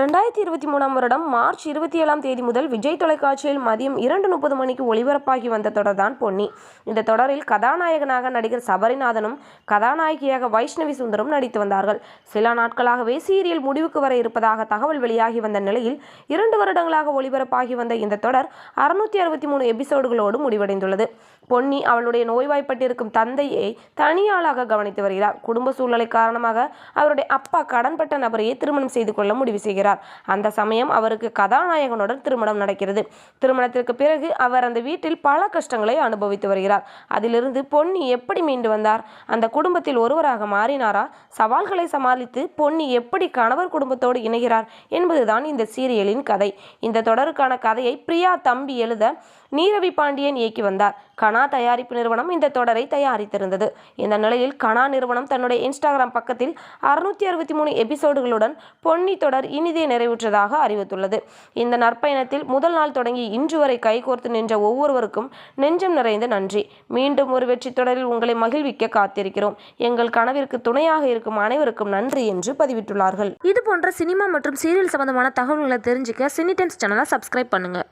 ரெண்டாயிரத்தி இருபத்தி மூணாம் வருடம் மார்ச் இருபத்தி ஏழாம் தேதி முதல் விஜய் தொலைக்காட்சியில் மதியம் இரண்டு முப்பது மணிக்கு ஒளிபரப்பாகி வந்த தொடர் தான் பொன்னி. இந்த தொடரில் கதாநாயகனாக நடிகர் சபரிநாதனும் கதாநாயகியாக வைஷ்ணவி சுந்தரும் நடித்து வந்தார்கள். சில நாட்களாகவே சீரியல் முடிவுக்கு வர இருப்பதாக தகவல் வெளியாகி வந்த நிலையில் இரண்டு வருடங்களாக ஒளிபரப்பாகி வந்த இந்த தொடர் அறுநூத்தி அறுபத்தி மூணு எபிசோடுகளோடு முடிவடைந்துள்ளது. பொன்னி அவளுடைய நோய்வாய்ப்பட்டிருக்கும் தந்தையை தனியாளாக கவனித்து வருகிறார். குடும்ப சூழ்நிலை காரணமாக அவருடைய அப்பா கடன்பட்ட நபரையே திருமணம் செய்து கொள்ள முடிவு செய்கிறார். அந்த சமயம் அவருக்கு கதாநாயகனுடன் திருமணம் நடக்கிறது. திருமணத்திற்கு பிறகு அவர் அந்த வீட்டில் பல கஷ்டங்களை அனுபவித்து வருகிறார். அதிலிருந்து பொன்னி எப்படி மீண்டு வந்தார்? அந்த குடும்பத்தில் ஒருவராக மாறினாரா? சவால்களை சமாளித்து பொன்னி எப்படி கணவர் குடும்பத்தோடு இணைகிறார் என்பதுதான் இந்த சீரியலின் கதை. இந்த தொடருக்கான கதையை பிரியா தம்பி எழுத நீரவி பாண்டியன் இயக்கி வந்தார். கனா தயாரிப்பு நிறுவனம் இந்த தொடரை தயாரித்திருந்தது. இந்த நிலையில் கனா நிறுவனம் தன்னுடைய இன்ஸ்டாகிராம் பக்கத்தில் அறுநூத்தி அறுபத்தி மூணு எபிசோடுகளுடன் பொன்னி தொடர் இனி இனிதே நிறைவுற்றதாக அறிவித்துள்ளது. இந்த நற்பயணத்தில் முதல் நாள் தொடங்கி இன்று வரை கைகோர்த்து நின்ற ஒவ்வொருவருக்கும் நெஞ்சம் நிறைந்த நன்றி. மீண்டும் ஒரு வெற்றி தொடரில் உங்களை மகிழ்விக்க காத்திருக்கிறோம். எங்கள் கனவிற்கு துணையாக இருக்கும் அனைவருக்கும் நன்றி என்று பதிவிட்டுள்ளார்கள். இது போன்ற சினிமா மற்றும் சீரியல் சம்பந்தமான தகவல்களை தெரிஞ்சுக்க சினிடென்ஸ் சேனலை சப்ஸ்கிரைப் பண்ணுங்கள்